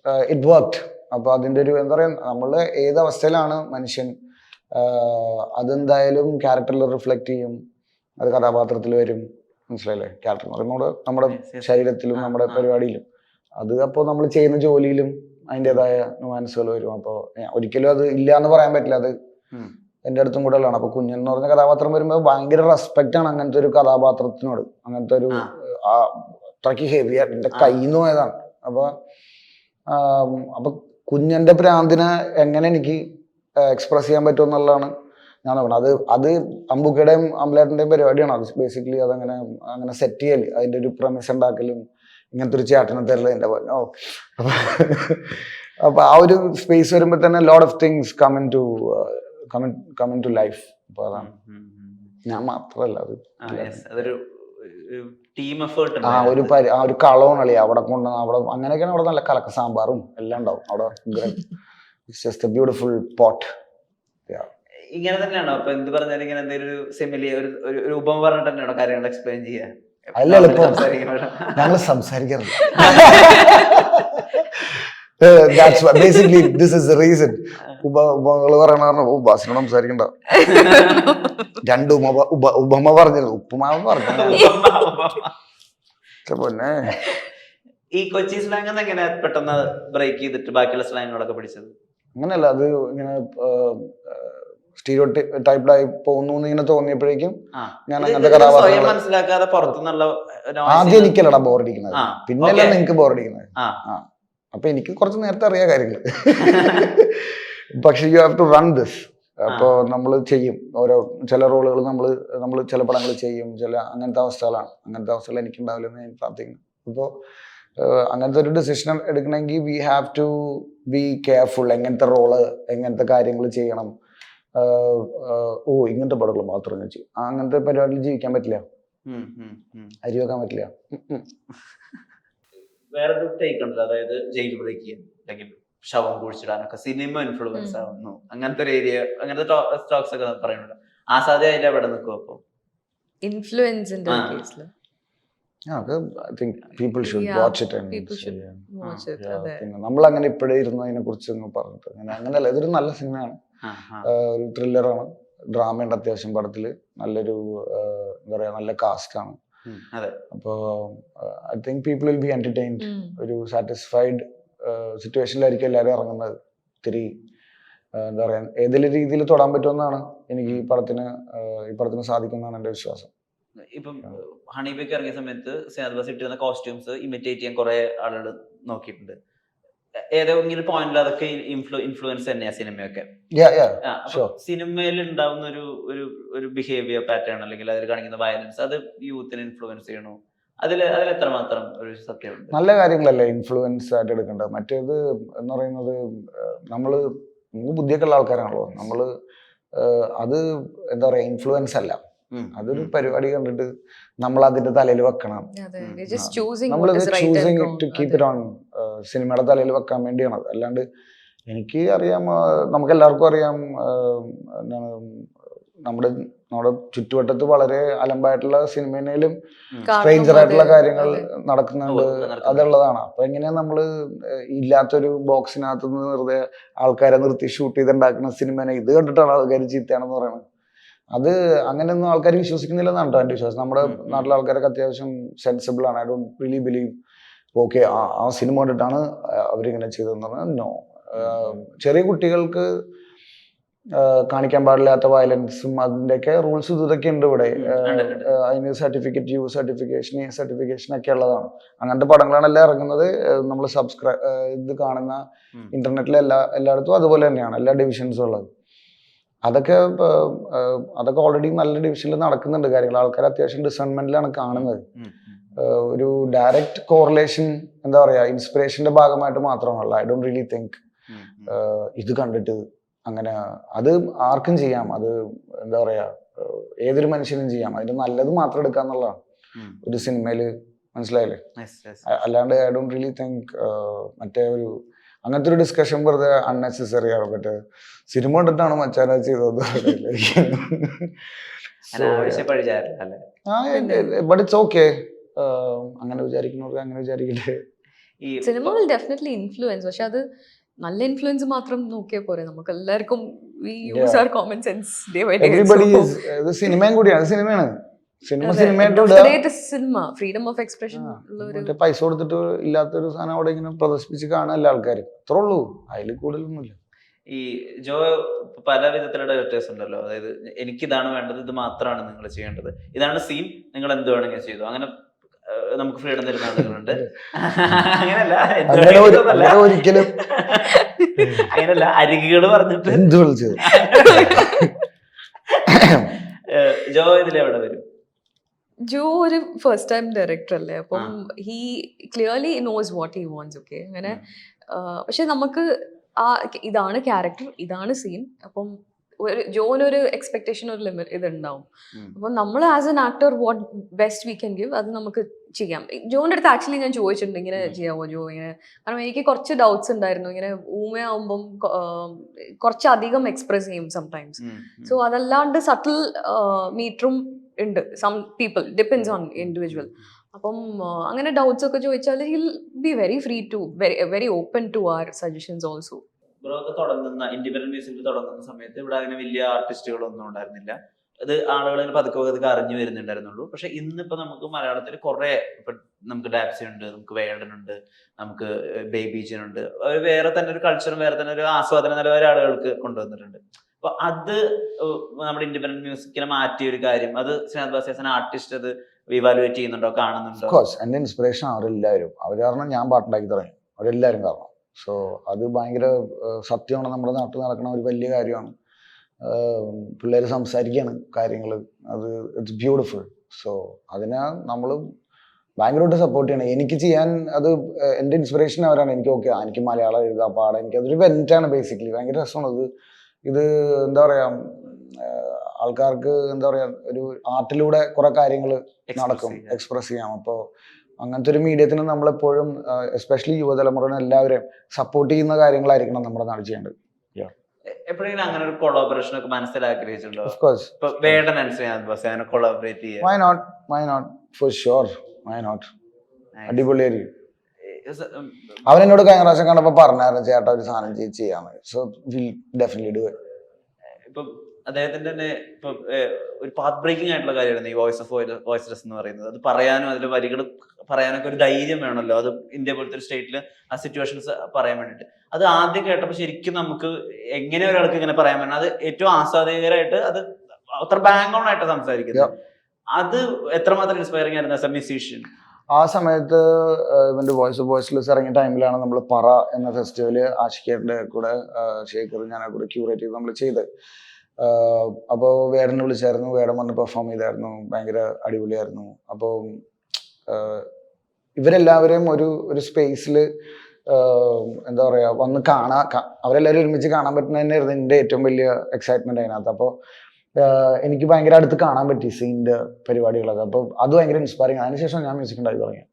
ഇറ്റ് വർക്ക്ഡ് അപ്പോൾ അതിന്റെ ഒരു എന്താ പറയാ നമ്മൾ ഏത് അവസ്ഥയിലാണ് മനുഷ്യൻ അതെന്തായാലും ക്യാരക്ടറിൽ റിഫ്ലക്റ്റ് ചെയ്യും അത് കഥാപാത്രത്തിൽ വരും. മനസ്സിലായില്ലേ? ക്യാരക്ടർ എന്ന് പറയുമ്പോൾ നമ്മുടെ-. ശരീരത്തിലും നമ്മുടെ. പരിപാടിയിലും. അത് അപ്പോൾ നമ്മൾ ചെയ്യുന്ന ജോലിയിലും അതിന്റെതായ നുവാൻസുകൾ വരും. അപ്പോൾ ഒരിക്കലും അത് ഇല്ല എന്ന് പറയാൻ പറ്റില്ല. അത് എന്റെ അടുത്തും കൂടെ ഉള്ളതാണ്. അപ്പൊ കുഞ്ഞൻ എന്ന് പറഞ്ഞ കഥാപാത്രം വരുമ്പോൾ ഭയങ്കര റെസ്പെക്റ്റ് ആണ് അങ്ങനത്തെ ഒരു കഥാപാത്രത്തിനോട്. അങ്ങനത്തെ ഒരു അത്രയ്ക്ക് ഹെവി എന്റെ ആ. കയ്യിൽ നിന്ന് പോയതാണ്. അപ്പൊ ആം, അപ്പൊ കുഞ്ഞന്റെ പ്രാന്തിനെ എങ്ങനെ എനിക്ക് എക്സ്പ്രസ് ചെയ്യാൻ പറ്റും എന്നുള്ളതാണ് ഞാൻ നോക്കണം അത് അത് അമ്പുക്കയുടെയും അമ്പലേട്ടന്റെയും പരിപാടിയാണ്. അത് ബേസിക്കലി അതങ്ങനെ അങ്ങനെ സെറ്റ് ചെയ്യൽ അതിന്റെ ഒരു പ്രമിസ് ഉണ്ടാക്കലും ഇങ്ങനത്തെ ഒരു ചേട്ടനെ തരൽ എന്റെ പോലെ. ഓ. അപ്പൊ ആ ഒരു സ്പേസ് വരുമ്പോൾ തന്നെ lot of things coming to coming to life അപ്പൊ അതാണ്. ഞാൻ മാത്രമല്ല അത് അതൊരു ടീം എഫേർട്ട് ആ ഒരു പരി ആ ഒരു കളവും കളി അവിടെ കൊണ്ട് അവിടെ അങ്ങനെയൊക്കെയാണ് അവിടെ നല്ല കലക്ക സാമ്പാറും എല്ലാം ഉണ്ടാവും. അവിടെ ജസ്റ്റ് എ ബ്യൂട്ടിഫുൾ പോട്ട് ഇങ്ങനെ തന്നെയാണോ? അപ്പൊ എന്ത് പറഞ്ഞാലും ഇങ്ങനെ എന്തെങ്കിലും ഒരു സെമിലി ഒരു ഒരു- ഉപമ പറഞ്ഞിട്ട് തന്നെയാണോ കാര്യങ്ങൾ എക്സ്പ്ലെയിൻ ചെയ്യാ അല്ല, എളുപ്പം. ഞങ്ങൾ സംസാരിക്കാറില്ല. ബേസിക്കലി ദിസ് ഇസ് റീസൺ ഉപ ഉപമകൾ പറയണ ഓ ബാസിനോട് സംസാരിക്കണ്ട. രണ്ട് ഉമ ഉപ ഉപമ പറഞ്ഞിരുന്നു. ഉപ്പുമാവ് പറഞ്ഞു പൊന്നെ. ഈ കൊച്ചി സ്ലാങ് എങ്ങനെ പെട്ടെന്ന് ബ്രേക്ക് ചെയ്തിട്ട് ബാക്കിയുള്ള സ്ലാങ്ങുകളൊക്കെ പഠിച്ചത് അങ്ങനെയല്ല അത് ഇങ്ങനെ സ്റ്റീരിയോ ആയി പോകുന്നു ഇങ്ങനെ തോന്നിയപ്പോഴേക്കും ഞാൻ അങ്ങനത്തെ കഥാപാത്രങ്ങൾ മനസ്സിലാക്കാതെ പുറത്തുനിന്നുള്ള ആദ്യം എനിക്കല്ലടാ ബോറടിക്കുന്നത് okay. നിങ്ങക്ക് ബോറടിക്കുന്നത് അപ്പൊ എനിക്ക് കുറച്ച് നേരത്തെ അറിയാ കാര്യങ്ങൾ (laughs) പക്ഷെ you have to run this അപ്പോൾ നമ്മൾ ചെയ്യും. ഓരോ ചില റോളുകൾ നമ്മൾ നമ്മൾ ചില പടങ്ങൾ ചെയ്യും. ചില അങ്ങനത്തെ അവസ്ഥകളാണ്. അങ്ങനത്തെ അവസ്ഥകൾ എനിക്ക് ഉണ്ടാവില്ലെന്ന് ഞാൻ പ്രാർത്ഥിക്കുന്നു. അപ്പോൾ അങ്ങനത്തെ ഒരു ഡിസിഷൻ എടുക്കണമെങ്കിൽ we have to be careful എങ്ങനത്തെ റോൾ എങ്ങനത്തെ കാര്യങ്ങൾ ചെയ്യണം. ഓ ഇങ്ങനത്തെ പടങ്ങൾ മാത്രം ഞാൻ ചെയ്യും. അങ്ങനത്തെ പരിപാടിയിൽ ജീവിക്കാൻ പറ്റില്ല. അരി വെക്കാൻ പറ്റില്ല. വേറെ ടേക്ക് ഉണ്ടല്ലോ. അതായത് ജയിൽ ബ്രേക്ക് ചെയ്യാൻ. ശവം കുഴിച്ചിടാനൊക്കെ സിനിമ ഇൻഫ്ലുവൻസ്. ആവുന്നു. അങ്ങനത്തെ ഒരു ഏരിയ അങ്ങനത്തെ സ്റ്റോക്സ് ഒക്കെ പറയുന്നുണ്ട്. ആ സാധ്യത എവിടെ നിൽക്കും അപ്പൊ? ഇൻഫ്ലുവൻസിന്റെ കേസിൽ നമ്മൾ അങ്ങനെ ഇപ്പോഴേ ഇരുന്നതിനെ കുറിച്ച് ഒന്ന് പറഞ്ഞിട്ട് അങ്ങനെ അങ്ങനെയല്ല ഇതൊരു നല്ല സിനിമയാണ്. ഒരു ത്രില്ലറാണ് ഡ്രാമയുണ്ട് അത്യാവശ്യം പടത്തിൽ. നല്ലൊരു എന്താ പറയാ നല്ല കാസ്റ്റ് ആണ് അപ്പൊ അതെ അപ്പോൾ I think people will be entertained ഒരു സാറ്റിസ്ഫൈഡ് സിറ്റുവേഷനിലായിരിക്കും എല്ലാവരും ഇറങ്ങുന്നത് ഇത്തിരി ആഹ് എന്താ പറയാ ഏതെങ്കിലും രീതിയിൽ തൊടാൻ പറ്റുമെന്നാണ് എനിക്ക് ഈ പടത്തിന് ഈ പടത്തിന് സാധിക്കുന്നതാണ് എന്റെ വിശ്വാസം ഇപ്പം ഹണിബേക്ക് ഇറങ്ങിയ സമയത്ത് സിനാദ് ഇട്ടിരുന്ന കോസ്റ്റ്യൂംസ് ഇമിറ്റേറ്റ് ചെയ്യാൻ കുറെ ആളുകൾ നോക്കിയിട്ടുണ്ട് ഏതെങ്കിലും പോയിന്റിൽ അതൊക്കെ ഇൻഫ്ലു ഇൻഫ്ലുവൻസ് തന്നെയാ സിനിമയൊക്കെ Yeah, yeah. Sure. സിനിമയിൽ ഉണ്ടാവുന്ന ഒരു ഒരു ബിഹേവിയർ പാറ്റേൺ അല്ലെങ്കിൽ അതിൽ കാണിക്കുന്ന വയലൻസ് അത് യൂത്തിനെ ഇൻഫ്ലുവൻസ് ചെയ്യണു അതിൽ അതിൽ എത്രമാത്രം ഒരു സത്യമുണ്ട് നല്ല കാര്യങ്ങളല്ലേ ഇൻഫ്ലുവൻസ് ആയിട്ട് എടുക്കേണ്ടത്? മറ്റേത് എന്ന് പറയുന്നത് നമ്മൾ നമ്മൾ നമുക്ക് ബുദ്ധിയൊക്കെ ഉള്ള ആൾക്കാരാണല്ലോ നമ്മൾ അത് എന്താ പറയാ ഇൻഫ്ലുവൻസ് അല്ല. അതൊരു പരിപാടി കണ്ടിട്ട് നമ്മൾ അതിന്റെ തലയിൽ വെക്കണം. ചൂസിങ് നമ്മൾ ടു കീപ് ഇറ്റ് ഓൺ സിനിമയുടെ തലയിൽ വെക്കാൻ വേണ്ടിയാണ് അത്. അല്ലാണ്ട് എനിക്ക് അറിയാം നമുക്ക് എല്ലാവർക്കും അറിയാം എന്താണ് നമ്മുടെ നമ്മുടെ ചുറ്റുവട്ടത്ത് വളരെ അലമ്പായിട്ടുള്ള സിനിമയിലും സ്ട്രേഞ്ചർ ആയിട്ടുള്ള കാര്യങ്ങൾ. നടക്കുന്നുണ്ട്. അതുള്ളതാണ്. അപ്പൊ എങ്ങനെയാ നമ്മൾ ഇല്ലാത്തൊരു ബോക്സിനകത്ത് നിന്ന് വെറുതെ ആൾക്കാരെ നിർത്തി ഷൂട്ട് ചെയ്തുണ്ടാക്കുന്ന സിനിമനെ ഇത് കണ്ടിട്ടാണ് ആൾക്കാർ ചീത്തയാണെന്ന് പറയുന്നത് അത് അങ്ങനെയൊന്നും ആൾക്കാർ വിശ്വസിക്കുന്നില്ലെന്നാണ് കേട്ടോ എന്റെ വിശ്വാസം. നമ്മുടെ. നാട്ടിലെ ആൾക്കാരൊക്കെ അത്യാവശ്യം സെൻസിബിൾ ആണ്. I don't really believe okay ആ സിനിമ കണ്ടിട്ടാണ് അവരിങ്ങനെ ചെയ്തതെന്ന് പറഞ്ഞാൽ നോ ചെറിയ കുട്ടികൾക്ക് കാണിക്കാൻ പാടില്ലാത്ത വയലൻസും അതിന്റെയൊക്കെ റൂൾസ് ഇതൊക്കെ ഉണ്ട് ഇവിടെ. അതിന് certificate U certification A certification ഒക്കെ ഉള്ളതാണ്. അങ്ങനത്തെ പടങ്ങളാണ് എല്ലാം ഇറങ്ങുന്നത് നമ്മൾ സബ്സ്ക്രൈബ് ഇത് കാണുന്ന ഇന്റർനെറ്റിലെ എല്ലാ എല്ലായിടത്തും അതുപോലെ തന്നെയാണ്. എല്ലാ ഡിവിഷൻസും ഉള്ളത്. അതൊക്കെ അതൊക്കെ ഓൾറെഡി നല്ല ഡിവിഷനിൽ നടക്കുന്നുണ്ട് കാര്യങ്ങൾ ആൾക്കാർ അത്യാവശ്യം ഡിസൺമെന്റിലാണ് കാണുന്നത്. ഒരു ഡയറക്റ്റ് കോറിലേഷൻ എന്താ പറയാ ഇൻസ്പിറേഷന്റെ ഭാഗമായിട്ട് മാത്രമാണല്ലോ ഐ ഡോണ്ട് റിയലി തിങ്ക് ഇത് കണ്ടിട്ട് അങ്ങനെ അത് ആർക്കും ചെയ്യാം. അത് എന്താ പറയാ ഏതൊരു മനുഷ്യനും ചെയ്യാം. അതിന് നല്ലത് മാത്രം എടുക്കുക എന്നുള്ളതാണ് ഒരു സിനിമയിൽ മനസ്സിലായില്ലേ. അല്ലാണ്ട് ഐ ഡോണ്ട് റിയലി തിങ്ക് മറ്റേ ഒരു അങ്ങനത്തെ ഒരു ഡിസ്കഷൻ വെറുതെ അൺനെസസറി ആണ്? മറ്റേ സിനിമ കണ്ടിട്ടാണ് മച്ചാന ചെയ്തത്? ബട്ട് ഇറ്റ്സ് ഓക്കെ അങ്ങനെ വിചാരിക്കുന്നവർക്ക് അങ്ങനെ വിചാരിക്കില്ലേ ഈ സിനിമ വിൽ ഡെഫിനറ്റ്ലി ഇൻഫ്ലുവൻസ് പക്ഷെ അത് നല്ല ഇൻഫ്ലുവൻസ് മാത്രം നോക്കിയാൽ പോരെ. നമുക്ക് എല്ലാവർക്കും we use our common sense day by day സിനിമയും കൂടിയാണ് സിനിമയാണ്. സിനിമ സിനിമയായിട്ട് സിനിമ ഫ്രീഡം ഓഫ് എക്സ്പ്രഷൻ മറ്റേ പൈസ കൊടുത്തിട്ട് ഇല്ലാത്തൊരു സാധനം അവിടെ ഇങ്ങനെ പ്രദർശിപ്പിച്ച് കാണാനല്ല ആൾക്കാർ അത്രേ ഉള്ളൂ. അതിൽ കൂടുതലൊന്നുമില്ല. ഈ ജോ പല വിധത്തിലുള്ള ഡയറക്ടേഴ്സ് ഉണ്ടല്ലോ. അതായത് എനിക്ക് ഇതാണ് വേണ്ടത് ഇത് മാത്രമാണ് നിങ്ങൾ ചെയ്യേണ്ടത്. ഇതാണ് സീൻ നിങ്ങൾ എന്ത് വേണമെങ്കിലും ചെയ്തു. അങ്ങനെ നമുക്ക് ഫ്രീഡം തരുന്ന ആളുകളുണ്ട്. അങ്ങനല്ല ഒരിക്കലും. അങ്ങനല്ല അരികുകൾ പറഞ്ഞിട്ട്. എന്ത് വിളിച്ചത് ജോ ഇതിൽ എവിടെ വരും? ജോ ഒരു ഫസ്റ്റ് ടൈം ഡയറക്ടർ അല്ലേ? അപ്പം he clearly knows what he wants okay അങ്ങനെ പക്ഷെ നമുക്ക് ആ ഇതാണ് ക്യാരക്ടർ ഇതാണ് സീൻ അപ്പം ഒരു ജോനൊരു എക്സ്പെക്ടേഷൻ ഒരു ലിമിറ്റ് ഇതുണ്ടാവും. അപ്പം നമ്മൾ as an actor what best we can give അത് നമുക്ക് ചെയ്യാം. ജോന്റെ അടുത്ത് ആക്ച്വലി ഞാൻ ചോദിച്ചിട്ടുണ്ട് ഇങ്ങനെ ചെയ്യാമോ ജോ ഇങ്ങനെ. കാരണം എനിക്ക് കുറച്ച് ഡൗട്ട്സ് ഉണ്ടായിരുന്നു. ഇങ്ങനെ ഊമയാവുമ്പം കുറച്ച് അധികം കുറച്ചധികം എക്സ്പ്രസ് ചെയ്യും സംടൈംസ്. സോ അതല്ലാണ്ട് സട്ടിൽ മീറ്ററും ഉണ്ട്. Some people depends on individual അപ്പം അങ്ങനെ ഡൗട്ട്സ് ഒക്കെ ചോദിച്ചാൽ he'll be very free to very very open to our suggestions also ഒക്കെ തുടങ്ങുന്ന ഇൻഡിപെൻഡന്റ് മ്യൂസിക് തുടങ്ങുന്ന സമയത്ത് ഇവിടെ അങ്ങനെ വലിയ ആർട്ടിസ്റ്റുകളൊന്നും ഉണ്ടായിരുന്നില്ല. അത് ആളുകൾ പതുക്കെ പതുക്കെ അറിഞ്ഞു വരുന്നുണ്ടായിരുന്നുള്ളൂ. പക്ഷെ ഇന്നിപ്പോ നമുക്ക് മലയാളത്തിൽ കുറെ ഇപ്പൊ നമുക്ക് ഡാപ്സി ഉണ്ട് നമുക്ക് വേടൻ ഉണ്ട് നമുക്ക് ബേബീജൻ ഉണ്ട്. വേറെ തന്നെ ഒരു കൾച്ചറും വേറെ തന്നെ ഒരു ആസ്വാദന നിലവാരം ആളുകൾക്ക് കൊണ്ടുവന്നിട്ടുണ്ട്. അപ്പൊ അത് നമ്മുടെ ഇൻഡിപെൻഡന്റ് മ്യൂസിക്കിനെ മാറ്റിയ ഒരു കാര്യം. അത് ശ്രീനാഥ് ബാസിയാസൻ ആർട്ടിസ്റ്റ് അത് ഇവാലുവേറ്റ് ചെയ്യുന്നുണ്ടോ കാണുന്നുണ്ടോ? കോഴ്സ് എന്റെ ഇൻസ്പിറേഷൻ അവരെല്ലാവരും. അവർ കാരണം ഞാൻ പാട്ടുണ്ടാക്കി തുടങ്ങി. അവരെല്ലാവരും കാരണം. സോ അത് ഭയങ്കര സത്യമാണ്. നമ്മുടെ നാട്ടിൽ നടക്കുന്ന ഒരു വലിയ കാര്യമാണ്. പിള്ളേർ സംസാരിക്കുകയാണ് കാര്യങ്ങൾ അത് ഇറ്റ്സ് ബ്യൂട്ടിഫുൾ സോ അതിനെ നമ്മൾ ഭയങ്കരമായിട്ട് സപ്പോർട്ട് ചെയ്യണം. എനിക്ക് ചെയ്യാൻ അത് എന്റെ ഇൻസ്പിറേഷൻ അവരാണ്. എനിക്ക് ഓക്കെ എനിക്ക് മലയാളം എഴുതാം പാടാം. എനിക്ക് അതൊരു വെന്റാണ് ബേസിക്കലി ഭയങ്കര രസമാണ് ഇത്. ഇത് എന്താ പറയാ ഏഹ്, ആൾക്കാർക്ക് എന്താ പറയാ ഒരു ആർട്ടിലൂടെ കുറെ കാര്യങ്ങൾ നടക്കും. എക്സ്പ്രസ് ചെയ്യാം. അപ്പോൾ അങ്ങനത്തെ ഒരു മീഡിയത്തിന് നമ്മളെപ്പോഴും എസ്പെഷ്യലി യുവതലമുറനെ എല്ലാവരെയും സപ്പോർട്ട് ചെയ്യുന്ന കാര്യങ്ങളായിരിക്കണം നമ്മുടെ നാട് ചെയ്യേണ്ടത്. എപ്പോഴെങ്കിലും അങ്ങനെ ഒരു കൊളാബറേഷൻ ഒക്കെ ഓഫ് കോഴ്സ് വേടൻ അങ്ങനെ കൊളാബറേറ്റ് ചെയ്യാം why not why not for sure why not അടിപൊളിയായിരിക്കും അവൻ എന്നോട് കഴിഞ്ഞ പ്രാവശ്യം കണ്ടപ്പോ പറഞ്ഞായിരുന്നു ചേട്ടാ ഒരു സാധനം ചെയ്യാൻ ചെയ്യാന്ന് so will definitely do it ഇപ്പൊ അദ്ദേഹത്തിന്റെ തന്നെ ഇപ്പൊ ഒരു പാത്ത് ബ്രേക്കിംഗ് ആയിട്ടുള്ള കാര്യമാണ് ഈ വോയിസ് ഓഫ് വോയിസ്ലെസ് എന്ന് പറയുന്നത്. അത് പറയാനും അതിൽ വരികൾ പറയാനൊക്കെ ഒരു ധൈര്യം വേണമല്ലോ. അത് ഇന്ത്യ പോലത്തെ ഒരു സ്റ്റേറ്റിൽ ആ സിറ്റുവേഷൻസ് പറയാൻ വേണ്ടിട്ട് അത് ആദ്യം കേട്ടപ്പോൾ ശരിക്കും നമുക്ക് എങ്ങനെ ഒരാൾക്ക് ഇങ്ങനെ പറയാൻ വേണം അത് ഏറ്റവും ആസ്വാദകരായിട്ട് അത് അത്ര ബാങ്ക് ഓൺ ആയിട്ട് സംസാരിക്കുന്നത്. അത് എത്രമാത്രം ഇൻസ്പയറിംഗ് ആയിരുന്നു ആസ് എ മ്യൂസീഷ്യൻ ആ സമയത്ത് ഇവന്റെ ഇവന്റെ വോയിസ് ഓഫ് വോയിസ്ലെസ് ഇറങ്ങിയ ടൈമിലാണ് നമ്മൾ പറ എന്ന ഫെസ്റ്റിവൽ ആഷിഖയുടെ കൂടെ ശേഖർ ഞാൻ കൂടെ ക്യൂറേറ്റ് ചെയ്ത് നമ്മൾ ചെയ്ത്. അപ്പോൾ വേടനെ വിളിച്ചായിരുന്നു. വേടൻ വന്ന് പെർഫോം ചെയ്തായിരുന്നു. ഭയങ്കര അടിപൊളിയായിരുന്നു. അപ്പോൾ ഇവരെല്ലാവരെയും ഒരു ഒരു സ്പേസിൽ എന്താ പറയുക വന്ന് കാണാ അവരെല്ലാവരും ഒരുമിച്ച് കാണാൻ പറ്റുന്ന തന്നെയായിരുന്നു എന്റെ ഏറ്റവും വലിയ എക്സൈറ്റ്മെന്റ് അതിനകത്ത്. അപ്പോൾ എനിക്ക് ഭയങ്കര അടുത്ത് കാണാൻ പറ്റി സീന്റെ പരിപാടികളൊക്കെ. അപ്പോൾ അത് ഭയങ്കര ഇൻസ്പയറിങ് അതിനുശേഷം ഞാൻ മ്യൂസിക് ഉണ്ടാക്കി തുടങ്ങി.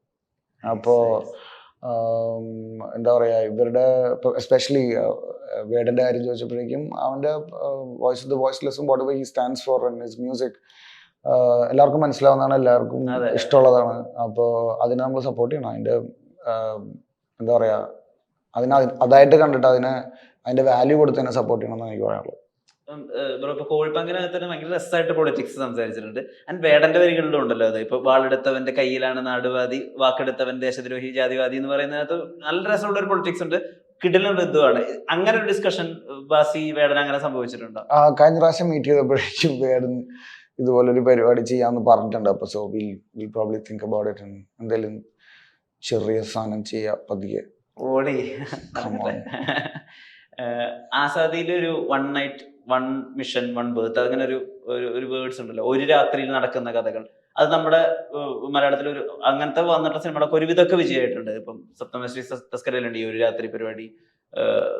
അപ്പോൾ എന്താ പറയുക ഇവരുടെ എസ്പെഷ്യലി വേടന്റെ കാര്യം ചോദിച്ചപ്പോഴേക്കും അവന്റെ voice the വോയിസ്ലെസ്സും what he stands for his music എല്ലാവർക്കും മനസ്സിലാവുന്നതാണ് എല്ലാവർക്കും ഇഷ്ടമുള്ളതാണ്. അപ്പോൾ അതിനെ നമ്മൾ സപ്പോർട്ട് ചെയ്യണം. അതിന്റെ എന്താ പറയുക അതിനെ അതായിട്ട് കണ്ടിട്ട് അതിനെ അതിന്റെ വാല്യൂ കൊടുത്ത് തന്നെ സപ്പോർട്ട് ചെയ്യണം എന്ന് എനിക്ക് പറയാനുള്ളത്. ബ്രോ ഇപ്പൊ കോഴിപ്പങ്കിനകത്ത് തന്നെ ഭയങ്കര രസമായിട്ട് പൊളിറ്റിക്സ് സംസാരിച്ചിട്ടുണ്ട്. ആൻഡ് വേടന്റെ വരികളിലും ഉണ്ടല്ലോ അത്. ഇപ്പൊ വാളെടുത്തവന്റെ കയ്യിലാണ് നാടുവാദി വാക്കെടുത്തവൻ ദേശദ്രോഹി ജാതിവാദി എന്ന് പറയുന്നതിനകത്ത് നല്ല രസമുള്ള ഒരു പൊളിറ്റിക്സ് ഉണ്ട്. കിടിലൻ ഋതുവാണ്. അങ്ങനെ ഒരു ഡിസ്കഷൻ ബാസി വേടൻ അങ്ങനെ സംഭവിച്ചിട്ടുണ്ടോ? ആ, കഴിഞ്ഞ പ്രാവശ്യം മീറ്റ് ചെയ്തപ്പോഴേക്കും വേടൻ ഇതുപോലൊരു പരിപാടി ചെയ്യാന്ന് പറഞ്ഞിട്ടുണ്ട്. അപ്പൊ so will will probably think about it എന്തെങ്കിലും ചെറിയ സാധനം ചെയ്യാം പതിയെ. ഓടി. Come on. ആസാദിയിലെ ഒരു one night one mission one birth അങ്ങനെ ഒരു ഒരു- വേർഡ്സ് ഉണ്ടല്ലോ. ഒരു രാത്രിയിൽ നടക്കുന്ന കഥകൾ. അത് നമ്മുടെ മലയാളത്തിൽ ഒരു അങ്ങനത്തെ വന്നിട്ടുള്ള സിനിമകളൊക്കെ ഒരുവിധമൊക്കെ വിജയമായിട്ടുണ്ട്. ഇപ്പം സപ്തമശ്രീ തസ്കരയിലുണ്ട് ഈ ഒരു രാത്രി പരിപാടി.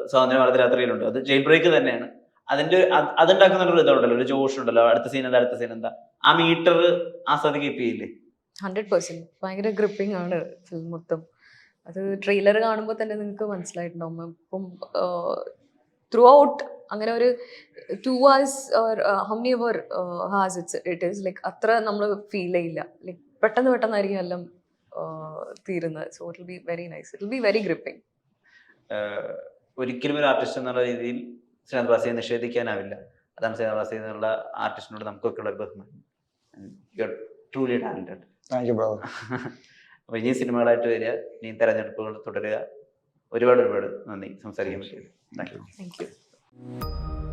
സ്വാതന്ത്ര്യ ഭാരത രാത്രിയിലുണ്ട്. അത് ജയിൽ ബ്രേക്ക് തന്നെയാണ് അതിന്റെ അതുണ്ടാക്കുന്ന ഒരു ഇതുണ്ടല്ലോ. ഒരു ജോഷ് ഉണ്ടല്ലോ. അടുത്ത സീൻ എന്താ അടുത്ത സീൻ എന്താ? ആ മീറ്റർ ആസ്വാദി കീപ്പ് ചെയ്യില്ലേ? ഹൺഡ്രഡ് പെർസെന്റ് ഭയങ്കര ഗ്രിപ്പിംഗ് ആണ് ഫിലിം മൊത്തം. അത് ട്രെയിലർ കാണുമ്പോൾ തന്നെ നിങ്ങൾക്ക് മനസ്സിലായിട്ടുണ്ടാവും. ഇപ്പം ത്രൂ ഔട്ട് അങ്ങനെ ഒരു two hours or how hour has it's it is like അത്ര നമ്മൾ ഫീൽ ചെയ്യില്ല. ലൈക്ക് പെട്ടെന്ന് പെട്ടെന്നായിരിക്കും എല്ലാം uh, തീരുന്നത്. So it will be very nice it will be very gripping ഒരിക്കലും ഒരു ആർട്ടിസ്റ്റ് എന്നുള്ള രീതിയിൽ ശ്രീനാഥ് ബാസിയെ നിഷേധിക്കാനാവില്ല. അതാണ് ശ്രീനാഥ് ബാസി എന്നുള്ള ആർട്ടിസ്റ്റിനോട് നമുക്കൊക്കെ ഉള്ള ഒരു ബഹുമാനം. You are truly talented thank you brother അപ്പോൾ ഇനി സിനിമകളായിട്ട് വരിക ഇനി തെരഞ്ഞെടുപ്പുകൾ തുടരുക. ഒരുപാട് ഒരുപാട് നന്ദി. സംസാരിക്കാൻ പറ്റിയത്. Thank you Thank you